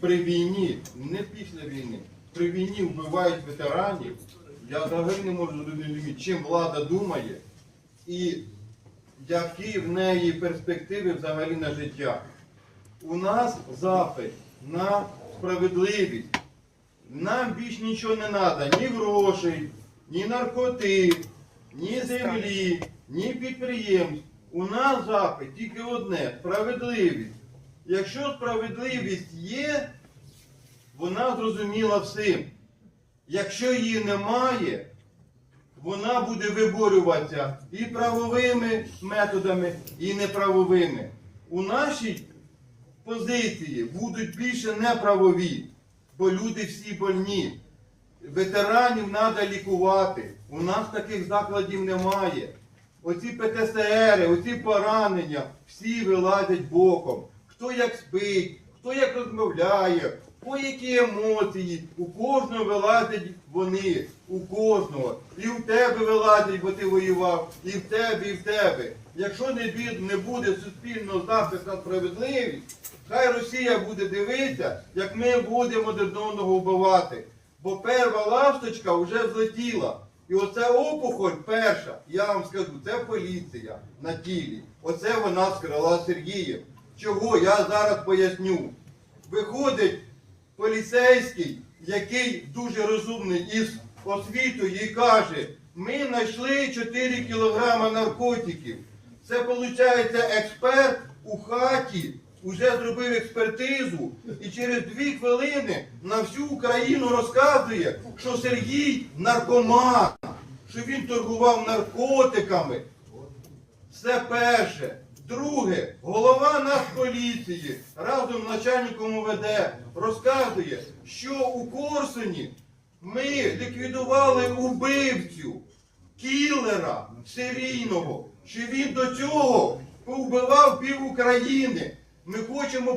При війні, не після війни, при війні вбивають ветеранів. Я взагалі не можу зрозуміти, чим влада думає і які в неї перспективи взагалі на життя. У нас запит на справедливість. Нам більш нічого не треба, ні грошей, ні наркотик, ні землі, ні підприємств. У нас запит тільки одне справедливість. Якщо справедливість є, вона зрозуміла всім. Якщо її немає, вона буде виборюватися і правовими методами, і неправовими. У нашій позиції будуть більше неправові, бо люди всі больні. Ветеранів треба лікувати. У нас таких закладів немає. Оці ПТСР, оці поранення, всі вилазять боком. Хто як спить, хто як розмовляє, по які емоції. У кожного вилазять вони, у кожного. І в тебе вилазять, бо ти воював, і в тебе, і в тебе. Якщо не, не буде суспільного запису на справедливість, хай Росія буде дивитися, як ми будемо один одного вбивати. Бо перша ласточка вже злетіла. І оце опухоль перша, я вам скажу, це поліція на тілі. Оце вона скрила Сергієм. Чого? Я зараз поясню. Виходить поліцейський, який дуже розумний із освітою і каже, ми знайшли 4 кілограма наркотиків. Це виходить експерт у хаті вже зробив експертизу і через дві хвилини на всю Україну розказує, що Сергій наркоман, що він торгував наркотиками. Це перше. Друге, голова Нацполіції разом з начальником УВД розказує, що у Корсуні ми ліквідували убивцю, кілера серійного, що він до цього повбивав пів України. Ми хочемо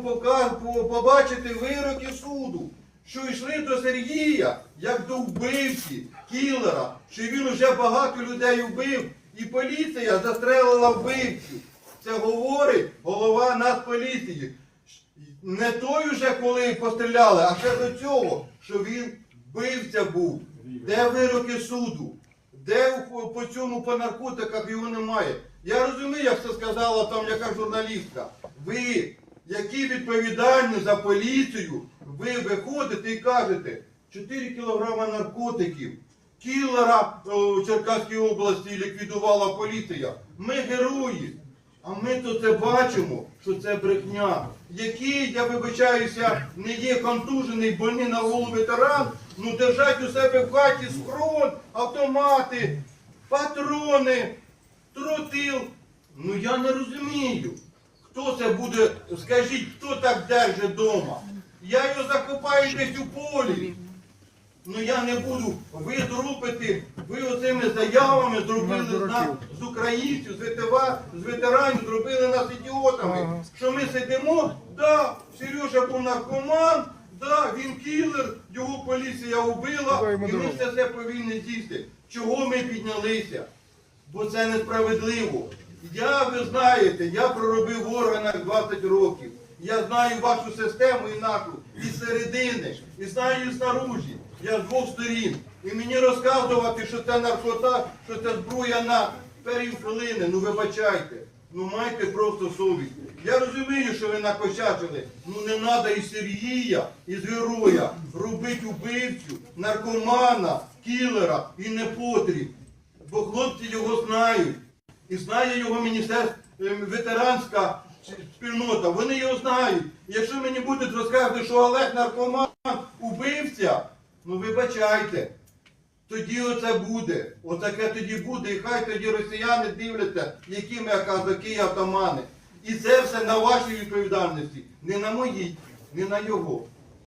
побачити вироки суду, що йшли до Сергія як до вбивці, кілера, що він вже багато людей вбив, і поліція застрелила вбивцю. Це говорить голова Нацполіції. Не той уже, коли постріляли, а ще до цього, що він вбивця був. Де вироки суду? Де по цьому по наркотиках його немає? Я розумію, як це сказала там яка журналістка. Ви, які відповідальні за поліцію, ви виходите і кажете 4 кілограма наркотиків. Кілера о, в Черкаській області ліквідувала поліція. Ми герої. А ми це бачимо, що це брехня. Який, я вибачаюся, не є контужений, больний на голову ветеран, ну держать у себе в хаті схрон, автомати, патрони, тротил. Ну я не розумію. Хто це буде, скажіть, хто так держить вдома? Я його закопаю десь у полі. Ну я не буду. Ви зробите, ви оцими заявами зробили нас, з українців, з, ветера, з ветеранів, зробили нас ідіотами. Що ми сидимо, да, Сережа був наркоман, да, він кілер, його поліція вбила, і ми все це повинні з'їсти. Чого ми піднялися? Бо це несправедливо. Я, ви знаєте, я проробив в органах 20 років. Я знаю вашу систему і нашу, і середини, і знаю і знаружі. Я з двох сторін. І мені розказувати, що це наркота, що це зброя на перші хвилини. Ну вибачайте. Ну майте просто совість. Я розумію, що ви накосячили. Ну не треба і Сергія, і з героя робити убивцю, наркомана, кілера і непотріб. Бо хлопці його знають. І знає його міністерство ем, ветеранська спільнота. Вони його знають. Якщо мені будуть розказувати, що Олег наркоман убивця, ну вибачайте. Тоді оце буде. Отаке тоді буде. І хай тоді росіяни дивляться, які ми казаки і атамани. І це все на вашій відповідальності. Не на моїй, не на його.